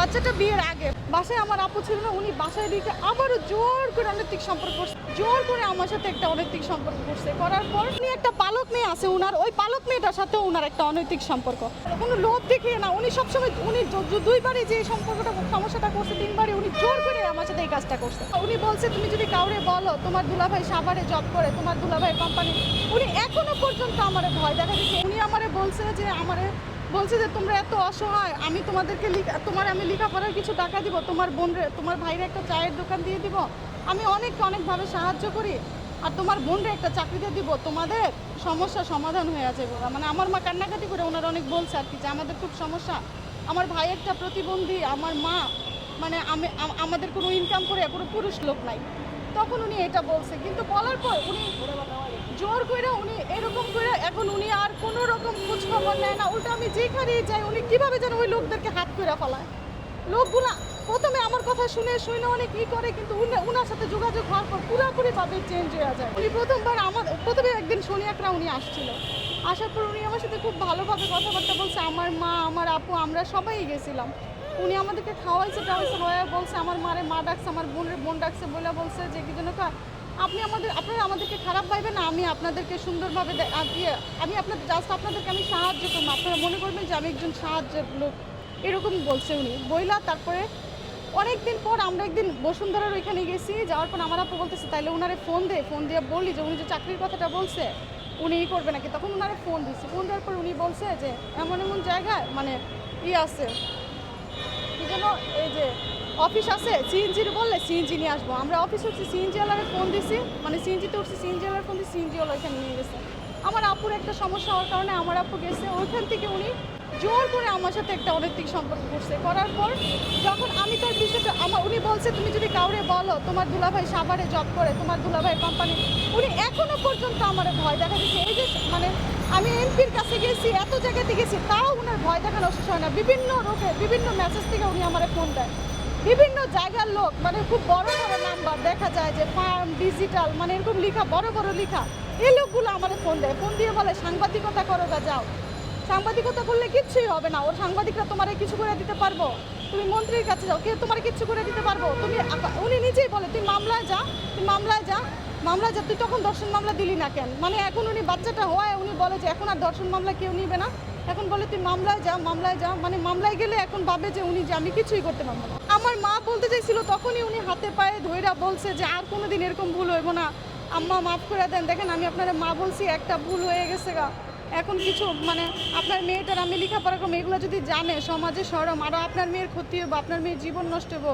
বাচ্চাটা বিয়ের আগে বাসায় আমার আপু ছিল না, উনি বাসায় রেখে আবারও জোর করে অনৈতিক সম্পর্ক করছে। জোর করে আমার সাথে একটা অনৈতিক সম্পর্ক করছে। করার পর উনি একটা পালক মেয়ে আছে উনার, ওই পালক মেয়েটার সাথে উনার একটা অনৈতিক সম্পর্ক। কোনো লোভ দেখিয়ে না, উনি সবসময়, উনি দুইবারই যে সম্পর্কটা, সমস্যাটা করছে, তিনবারই উনি জোর করে আমার সাথে এই কাজটা করছে। উনি বলছে, তুমি যদি কাউরে বলো, তোমার দুলাভাই সাভারে জব করে, তোমার দুলাভাই কোম্পানি উনি এখনও পর্যন্ত আমার ভয় দেখা দিচ্ছে। উনি আমারে বলছে যে আমারে বলছে যে, তোমরা এত অসহায়, আমি তোমাদেরকে তোমার আমি লেখাপড়ার কিছু টাকা দিব, তোমার বোন তোমার ভাইরে একটা চায়ের দোকান দিয়ে দিব, আমি অনেক অনেকভাবে সাহায্য করি, আর তোমার বোনরে একটা চাকরিতে দিব, তোমাদের সমস্যা সমাধান হয়ে আছে মানে আমার মা কান্নাকাটি করে ওনারা অনেক বলছে আর কি যে, আমাদের খুব সমস্যা, আমার ভাই একটা প্রতিবন্ধী, আমার মা মানে আমি আমাদের কোনো ইনকাম করে কোনো পুরুষ লোক নাই। তখন উনি এটা বলছে, কিন্তু বলার পর উনি জোর করে উনি এরকম করে এখন উনি আর কোনো রকম খোঁজ খবর নেয় না। উল্টো আমি যেখানেই যাই, উনি কীভাবে যেন ওই লোকদেরকে হাত করে ফেলায়? লোকগুলা প্রথমে আমার কথা শুনে শুনে অনেক ই করে, কিন্তু উনি- উনার সাথে যোগাযোগ হওয়ার পর পুরোপুরি ভাবে চেঞ্জ হয়ে যায়। উনি প্রথমবার আমার, প্রথমে একদিন শনিয়াকরা উনি আসছিল। আসার পর উনি আমার সাথে খুব ভালোভাবে কথাবার্তা বলছে, আমার মা, আমার আপু, আমরা সবাই গেছিলাম। উনি আমাদেরকে খাওয়াইছে টাওয়াইছে হয়ে বলছে, আমার মারে মা ডাকছে, আমার বোনের বোন ডাকছে বলে বলছে যে কি যেন আপনি আমাদের আপনারা আমাদেরকে খারাপ পাইবেন না, আমি আপনাদেরকে সুন্দরভাবে দিয়ে আমি আপনাদের জাস্ট আপনাদেরকে আমি সাহায্য করব। আপনারা মনে করবেন যে আমি একজন সাহায্যের লোক। এরকম বলছে উনি। বইলা তারপরে অনেক দিন পর আমরা একদিন বসুন্ধরার ওইখানে গেছি, যাওয়ার পর আমার আপু বলতেছে, তাইলে ওনারে ফোন দে ফোন দিয়ে বললি যে উনি যে চাকরির কথাটা বলছে, উনি ই করবে নাকি? তখন ওনারে ফোন দিছি। ফোন দেওয়ার পর উনি বলছে যে, এমন এমন জায়গায় মানে ই আছে। কি যেন এই যে অফিস আছে সিএনজির বললে সিএনজি নিয়ে আসব। আমরা অফিস উঠছি সিএনজি ওয়ালারে ফোন দিছি মানে সিএনজিতে উঠছি সিএনজি ওয়ালার ফোন দিছি সিএনজি ওয়ালা এখানে নিয়ে গেছে। আমার আপুর একটা সমস্যা হওয়ার কারণে আমার আপু গেছে, ওইখান থেকে উনি জোর করে আমার সাথে একটা অনৈতিক সম্পর্ক করছে। করার পর যখন আমি তার বিষয়টা, আমার, উনি বলছে, তুমি যদি কাউরে বলো, তোমার দুলাভাই সাভারে জব করে, তোমার দুলাভাই কোম্পানি উনি এখনও পর্যন্ত আমার ভয় দেখা দিচ্ছে এই যে মানে আমি এমপির কাছে গেছি, এত জায়গাতে গেছি, তাও ওনার ভয় দেখানো শেষ হয় না। বিভিন্ন রোগে, বিভিন্ন মেসেজ থেকে উনি আমার ফোন দেয়। বিভিন্ন জায়গার লোক মানে খুব বড় বড় নাম্বার দেখা যায় যে ফার্ম ডিজিটাল মানে এরকম লেখা, বড় বড় লেখা। এই লোকগুলো আমার ফোন দেয়। ফোন দিয়ে বলে, সাংবাদিকতা করো বা যাও। সাংবাদিকতা করলে কিচ্ছুই হবে না। ওর সাংবাদিকরা তোমারে কিছু করে দিতে পারব? তুমি মন্ত্রীর কাছে যাও। কেউ তোমার কিচ্ছু করে দিতে পারব? তুমি উনি নিজেই বলে, তুই মামলায় যা, তুই মামলায় যা মামলায় যা, তুই তখন দর্শন মামলা দিলি না কেন? মানে এখন উনি বাচ্চাটা হওয়ায় উনি বলে যে, এখন আর দর্শন মামলা কেউ নিবে না। এখন বলে, তুই মামলায় যা মামলায় যা। মানে মামলায় গেলে এখন ভাবে যে, উনি যে, আমি কিছুই করতে পারব না। আমার মা বলতে চাইছিল, তখনই উনি হাতে পায়ে ধইরা বলছে যে, আর কোনো দিন এরকম ভুল হইব না। আম্মা মাফ করে দেন। দেখেন, আমি আপনার মা বলছি, একটা ভুল হয়ে গেছে গা। এখন কিছু মানে আপনার মেয়েটার আমি লেখাপড়া করব, এগুলো যদি জানে, সমাজে সরম আরও আপনার মেয়ের ক্ষতি হবে আপনার মেয়ের জীবন নষ্ট হব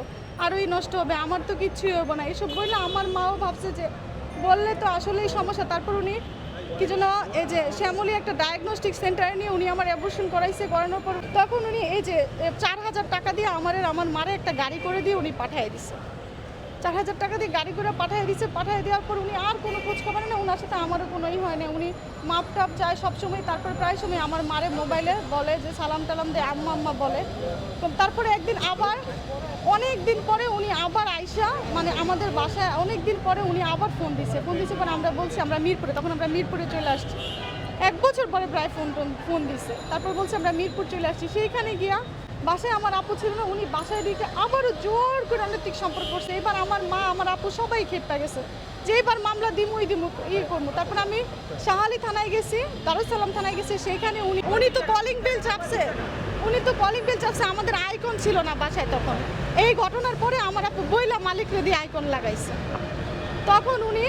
আরোই নষ্ট হবে, আমার তো কিচ্ছুই হব না। এসব বললে আমার মাও ভাবছে যে, বললে তো আসলেই সমস্যা। তারপর উনি কি না এই যে শ্যামলী একটা ডায়াগনস্টিক সেন্টারে নিয়ে উনি আমার অ্যাবর্শন করাইছে, করানোর পর তখন উনি এই যে চার হাজার টাকা দিয়ে আমার আমার মারে একটা গাড়ি করে দিয়ে উনি পাঠিয়ে দিছে। চার হাজার টাকা দিয়ে গাড়ি করে পাঠিয়ে দিচ্ছে পাঠিয়ে দেওয়ার পর উনি আর কোনো খোঁজ খবর না। ওনার সাথে আমারও কোনো ই হয় না। উনি মাপ টাপ যায় সবসময়, তারপর প্রায় সময় আমার মারে মোবাইলে বলে যে সালাম টালাম দে আম্মা আম্মা বলে। তারপরে একদিন আবার, অনেক দিন পরে উনি আবার আইসা মানে আমাদের বাসায় অনেক দিন পরে উনি আবার ফোন দিছে। ফোন দিছে পরে আমরা বলছি, আমরা মিরপুরে, তখন আমরা মিরপুরে চলে আসছি। এক বছর পরে প্রায় ফোন ফোন দিছে। তারপর বলছে, আমরা মিরপুর চলে আসছি। সেইখানে গিয়া বাসায় আমার আপু ছিল না, উনি বাসায় রেখে আবারও জোর করে অনৈতিক সম্পর্ক করছে। এবার আমার মা, আমার আপু সবাই খেপটা গেছে। যে এবার মামলা দিমুই দিমু ইয়ে করব তারপর আমি শাহালি থানায় গেছি দারুসালাম থানায় গেছি, সেখানে উনি উনি তো কলিং বেল চাপছে। উনি তো কলিং বেল চাপছে, আমাদের আইকন ছিল না বাসায় তখন। এই ঘটনার পরে আমার আপু বইলা মালিক দিয়ে আইকন লাগাইছে। তখন উনি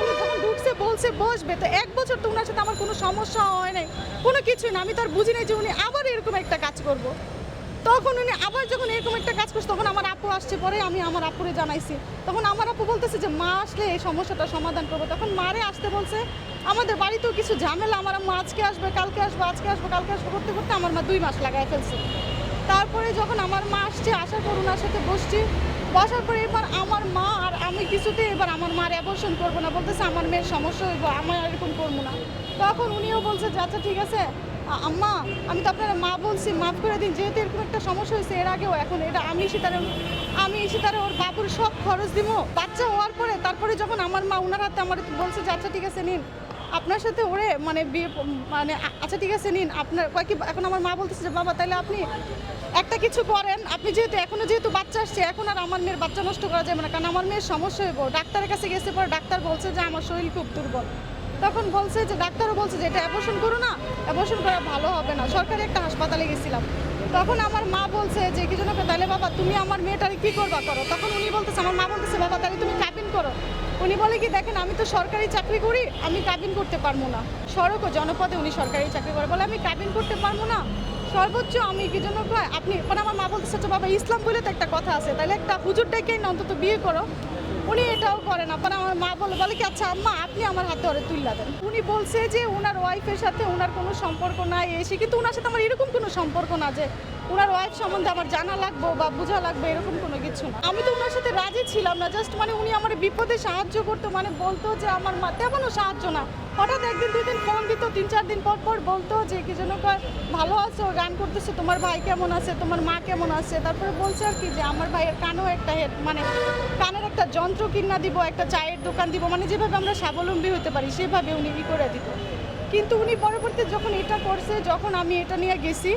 উনি যখন ঢুকছে, বলছে, বসবে। তো এক বছর তো ওনার সাথে আমার কোনো সমস্যা হয় নাই, কোনো কিছুই না। আমি তো আর বুঝি নাই যে উনি আবার এরকম একটা কাজ করব। তখন উনি আবার যখন এরকম একটা কাজ করছে, তখন আমার আপু আসছে পরে, আমি আমার আপুরে জানাইছি। তখন আমার আপু বলতেছে যে, মা আসলে এই সমস্যাটা সমাধান করব। তখন মারে আসতে বলছে, আমাদের বাড়িতেও কিছু ঝামেলা, আমার মা আজকে আসবে, কালকে আসবে, আজকে আসবে, কালকে আসবে। করতে করতে আমার মা দুই মাস লাগায় ফেলছে। তারপরে যখন আমার মা আসছে, আসার পর ওনার সাথে বসছি। বসার পরে এবার আমার মা আর আমি কিছুতে এবার আমার মার অ্যাবর্শন করব না, বলতেছে আমার মেয়ের সমস্যা হইব আমার এরকম করব না। তখন উনিও বলছে যে আচ্ছা ঠিক আছে আম্মা, আমি তো আপনার মা বলছি, মাফ করে দিন, যেহেতু এরকম একটা সমস্যা হয়েছে, এর আগেও, এখন এটা আমি সেটারে আমি সেটারে ওর বাবুর সব খরচ দিব বাচ্চা হওয়ার পরে, তারপরে যখন আমার মা ওনার হাতে আমার বলছে যে আচ্ছা ঠিক আছে, নিন। আপনার সাথে ওরে মানে বিয়ে মানে আচ্ছা ঠিক আছে, নিন। আপনার কয়েক এখন আমার মা বলতেছে যে, বাবা তাহলে আপনি একটা কিছু করেন। আপনি যেহেতু এখনও যেহেতু বাচ্চা আসছে, এখন আর আমার মেয়ের বাচ্চা নষ্ট করা যাবে না। কারণ আমার মেয়ের সমস্যা হইব। ডাক্তারের কাছে গেছে পরে ডাক্তার বলছে যে, আমার শরীর খুব দুর্বল। তখন বলছে যে, ডাক্তারও বলছে যে, এটা অ্যাবর্শন করো না অ্যাবর্শন করা ভালো হবে না। সরকারি একটা হাসপাতালে গেছিলাম। তখন আমার মা বলছে যে, কি জন্য তাহলে বাবা, তুমি আমার মেয়েটারে কি করবা করো? তখন উনি বলতেছে, আমার মা বলতেছে, বাবা, তাহলে তুমি কাবিন করো। উনি বলে কি, দেখেন, আমি তো সরকারি চাকরি করি, আমি কাবিন করতে পারব না। সড়ক ও জনপদে উনি সরকারি চাকরি করে। বলে, আমি কাবিন করতে পারব না। সর্বোচ্চ আমি কি জন্য আপনি মানে আমার মা বলতেছে বাবা, ইসলাম বলে তো একটা কথা আছে। তাহলে একটা হুজুর ডেকে অন্তত বিয়ে করো। উনি এটাও করেন আপনার আমার মা বলে বলে কি আচ্ছা আম্মা, আপনি আমার হাতে ধরে তুললা দেন। উনি বলছে যে ওনার ওয়াইফের সাথে ওনার কোনো সম্পর্ক নাই এসে, কিন্তু ওনার সাথে আমার এরকম কোনো সম্পর্ক না যে ওনার ওয়াইফ সম্বন্ধে আমার জানা লাগবো বা বোঝা লাগবে, এরকম কোনো কিছু না। আমি তো ওনার সাথে রাজি ছিলাম না জাস্ট মানে উনি আমার বিপদে সাহায্য করতো মানে বলতো যে, আমার মা, তেমনও সাহায্য না। হঠাৎ একদিন, দুই দিন ফোন দিত, তিন চার দিন পর পর বলতো যে, কি জন্য কয়, ভালো আছো, গান করতেছে, তোমার ভাই কেমন আছে, তোমার মা কেমন আছে? তারপরে বলছে আর কি যে, আমার ভাইয়ের কানেও একটা হেড মানে কানের একটা যন্ত্র কিনা দিব, একটা চায়ের দোকান দিব মানে যেভাবে আমরা স্বাবলম্বী হতে পারি, সেভাবে উনি ই করে দিত। কিন্তু উনি পরবর্তী যখন এটা করছে, যখন আমি এটা নিয়ে গেছি,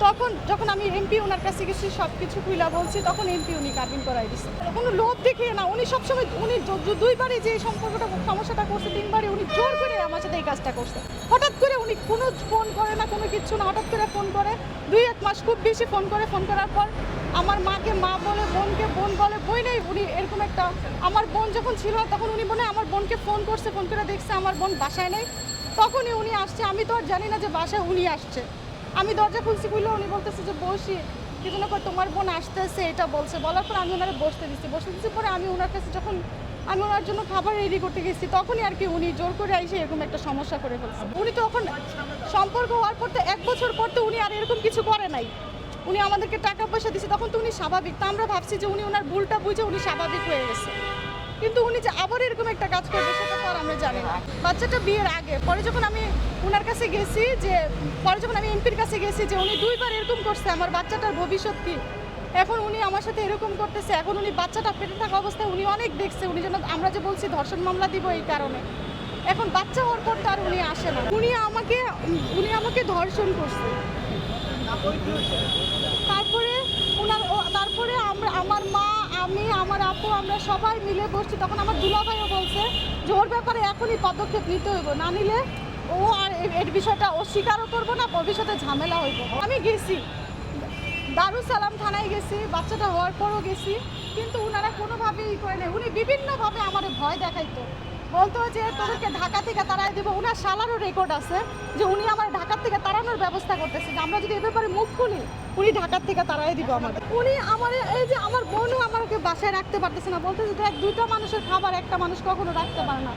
তখন, যখন আমি এমপি ওনার কাছে গেছি সব কিছু খুইলা বলছি, তখন এমপি উনি কাবিন করাই দিচ্ছে কোনো লোভ দেখিয়ে না, উনি সবসময়, উনি য- য- সম্পর্কটা, সমস্যাটা করছে, তিনবারই উনি জোর করে আমার সাথে এই কাজটা করছে। হঠাৎ করে উনি কোনো ফোন করে না, কোনো কিছু না, হঠাৎ করে ফোন করে, দুই এক মাস খুব বেশি ফোন করে, ফোন করার পর আমার মাকে মা বলে বোনকে বোন বলে বই নেই উনি এরকম একটা। আমার বোন যখন ছিল না, তখন উনি মনে আমার বোনকে ফোন করছে ফোন করে দেখছে আমার বোন বাসায় নেই। তখনই উনি আসছে। আমি তো আর জানি না যে বাসায় উনি আসছে। আমি দরজা খুলছি খুললে উনি বলতেছে যে বসি। কি জন্য কয় তোমার বোন আসতেছে এটা বলছে। বলার পর আমি ওনারে বসতে দিচ্ছি বসতে দিচ্ছি পরে আমি ওনার কাছে যখন আমি ওনার জন্য খাবার রেডি করতে গেছি তখনই আর কি উনি জোর করে এসে এরকম একটা সমস্যা করে ফেলছে। উনি তখন সম্পর্ক হওয়ার পর তো এক বছর পর তো উনি আর এরকম কিছু করে নাই। উনি আমাদেরকে টাকা পয়সা দিচ্ছে তখন তো উনি স্বাভাবিক। তা আমরা ভাবছি যে উনি ওনার ভুলটা বুঝে উনি স্বাভাবিক হয়ে গেছে। কিন্তু উনি যে আবার এরকম একটা কাজ করবে, সেটা তো আর আমরা জানি না। বাচ্চাটা বিয়ের আগে, পরে যখন আমি ওনার কাছে গেছি যে, পরে যখন আমি এমপির কাছে গেছি যে উনি দুইবার এরকম করছে, আমার বাচ্চাটার ভবিষ্যৎ কি? এখন উনি আমার সাথে এরকম করতেছে, এখন উনি বাচ্চাটা পেটে থাকা অবস্থায় উনি অনেক দেখছে, উনি যেন, আমরা যে বলছি ধর্ষণ মামলা দিব এই কারণে। এখন বাচ্চা হওয়ার পর তো আর উনি আসে না। উনি আমাকে উনি আমাকে ধর্ষণ করছে। তারপরে ওনার তারপরে আমরা, আমার মা, আমি, আমার আপু, আমরা সবাই মিলে বসছি। তখন আমার দুলাভাইও বলছে যে, ওর ব্যাপারে এখনই পদক্ষেপ নিতে হইব। না নিলে ও আর এর বিষয়টা অস্বীকারও করব না, ভবিষ্যতে ঝামেলা হইব। আমি গেছি। দারুস সালাম থানায় গেছি, বাচ্চাটা হওয়ার পরও গেছি। কিন্তু ওনারা কোনোভাবেই করে নেই উনি বিভিন্নভাবে আমার ভয় দেখাইতো। বলতো যে তোদেরকে ঢাকা থেকে তাড়াই দেবো। ওনার সালারও রেকর্ড আছে যে উনি আমার ঢাকা থেকে তাড়ানোর ব্যবস্থা করতেছে। যে আমরা যদি এ ব্যাপারে মুখ খুলি, উনি ঢাকার থেকে তাড়াই দিব আমাদের। উনি আমার, এই যে আমার বোনও আমাকে বাসায় রাখতে পারতেছে না। বলতেছে, দেখ, দুইটা মানুষের খাবার একটা মানুষ কখনো রাখতে পারে না,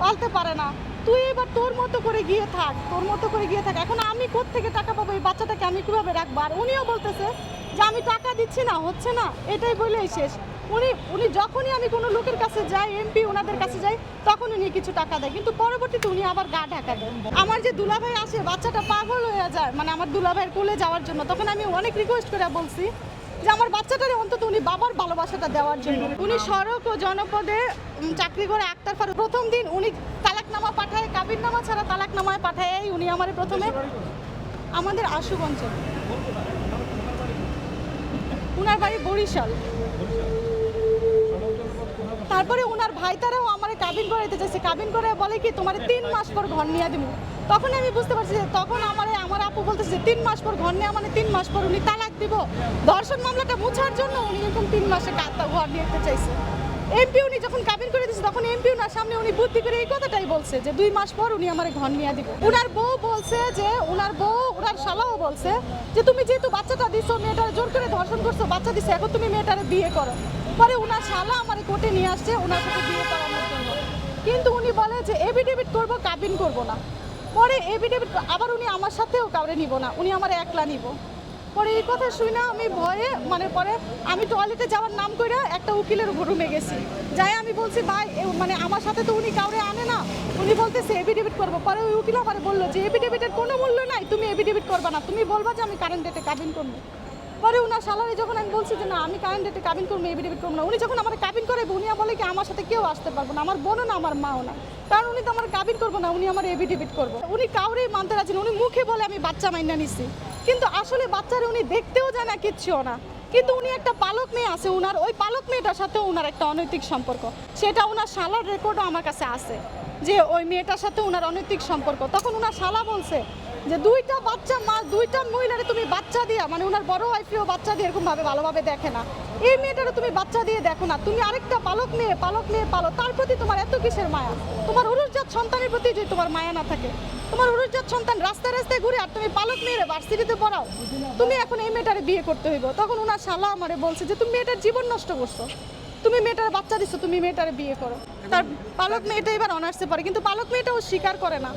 পালতে পারে না। তুই এবার তোর মতো করে গিয়ে থাক, তোর মতো করে গিয়ে থাক। এখন আমি থেকে টাকা পাবো? এই বাচ্চাটাকে আমি কীভাবে রাখব? আর উনিও বলতেছে যে, আমি টাকা দিচ্ছি না, হচ্ছে না। এটাই বলেই শেষ। উনি উনি যখনই আমি কোনো লোকের কাছে যাই, এমপি ওনাদের কাছে যাই তখন উনি কিছু টাকা দেয়। কিন্তু পরবর্তীতে উনি আবার গা ঢাকা দেয় আমার যে দুলাভাই আসে, বাচ্চাটা পাগল হয়ে যায় মানে আমার দুলাভাইয়ের কোলে যাওয়ার জন্য, তখন আমি অনেক রিকোয়েস্ট করে বলছি যে আমার বাচ্চাটারে অন্তত উনি বাবার ভালোবাসাটা দেওয়ার জন্য। উনি সড়ক ও জনপদে চাকরি করে আক্তার ফারুক। প্রথম দিন উনি তালাকনামা পাঠায়, কাবিরনামা ছাড়া তালাকনামায় পাঠায় উনি আমার প্রথমে আমাদের আশুগঞ্জে। উনার বাড়ি বরিশাল। তারপরে ওনার ভাই তারাও আমার কাবিন করে দিতে চাইছে। কাবিন করে বলে কি, তোমার তিন মাস পর ঘর নিয়ে দিব তখন আমি বুঝতে পারছি যে তখন আমার আমার আপু বলতেছে যে, তিন মাস পর ঘর নেওয়া মানে তিন মাস পর উনি তালাক দিব। ধর্ষণ মামলাটা মুছার জন্য উনি এরকম তিন মাসে ঘর নিয়ে চাইছে। এমপি উনি যখন কাবিন করে দিচ্ছে তখন এমপি উনার সামনে উনি বুদ্ধি করে এই কথাটাই বলছে যে, দুই মাস পর উনি আমার ঘর নিয়ে দিব। উনার বউ বলছে যে, উনার বউ, উনার শালাও বলছে যে, তুমি যেহেতু বাচ্চাটা দিছো, মেয়েটার জোর করে ধর্ষণ করছ, বাচ্চা দিছো, এখন তুমি মেয়েটারে বিয়ে করো। পরে উনার শালা আমার কোর্টে নিয়ে আসছে, ওনার সাথে বিয়ে করানোর জন্য। কিন্তু উনি বলে যে এভিডেভিট করব, কাবিন করব না। পরে এভিডেভিট আবার উনি আমার সাথেও কাউরে নিব না, উনি আমার একলা নিব। পরে এই কথা শুই না আমি ভয়ে মানে পরে আমি টয়লেটে যাওয়ার নাম করে একটা উকিলের উপর রুমে গেছি। যাই আমি বলছি, ভাই মানে আমার সাথে তো উনি কাউরে আনে না। উনি বলতেছে এভিডেভিট করব। পরে ওই উকিল আমার বলল যে এভিডেভিটের কোনো মূল্য নাই, তুমি এভিডেভিট করবা না। তুমি বলবা যে আমি কারেন্ট ডেটে কাবিন করব। পরে ওনার সালারে যখন আমি বলছি যে, না, আমি কারেন্ট ডেটে কাবিন করব এভিডেভিট করব না, উনি যখন আমার কাবিন করে উনিয়া বলে কি, আমার সাথে কেউ আসতে পারব না, আমার বোনও না, আমার মাও না। কারণ উনি তো আমার কাবিন করব না, উনি আমার এভিডেভিট করব। উনি কাউরেই মানতে রাজি উনি মুখে বলে, আমি বাচ্চা মাইনা নিছি। কিন্তু আসলে বাচ্চারা উনি দেখতেও যায় না কিচ্ছুও না। কিন্তু উনি একটা পালক মেয়ে আছে, উনার, ওই পালক মেয়েটার সাথে উনার একটা অনৈতিক সম্পর্ক। সেটা উনার শালার রেকর্ডও আমার কাছে আছে, যে ওই মেয়েটার সাথে উনার অনৈতিক সম্পর্ক। তখন উনার শালা বলছে যে দুইটা বাচ্চা মা, দুইটা মহিলারে তুমি বাচ্চা দিয়া মানে ওনার বড় ওয়াইফিও বাচ্চা দিয়ে এরকম ভাবে ভালোভাবে দেখে না। এই মেয়েটারও তুমি বাচ্চা দিয়ে দেখো না। তুমি আরেকটা পালক মেয়ে পালক মেয়ে পালো তার প্রতি তোমার এত কিসের মায়া? তোমার উরুজাত সন্তানের প্রতি যদি তোমার মায়া না থাকে, তোমার উরুজাত সন্তান রাস্তায় রাস্তায় ঘুরে আর তুমি পালক মেয়েরে ভার্সিটিতে পড়াও, তুমি এখন এই মেয়েটারে বিয়ে করতে হইব। তখন উনার শালা আমারে বলছে যে, তুমি মেয়েটার জীবন নষ্ট করছ। তুমি মেয়েটার বাচ্চা দিছো, তুমি মেয়েটারে বিয়ে করো। তার পালক মেয়েটা এবার অনার্সে পড়ে, কিন্তু পালক মেয়েটাও স্বীকার করে না।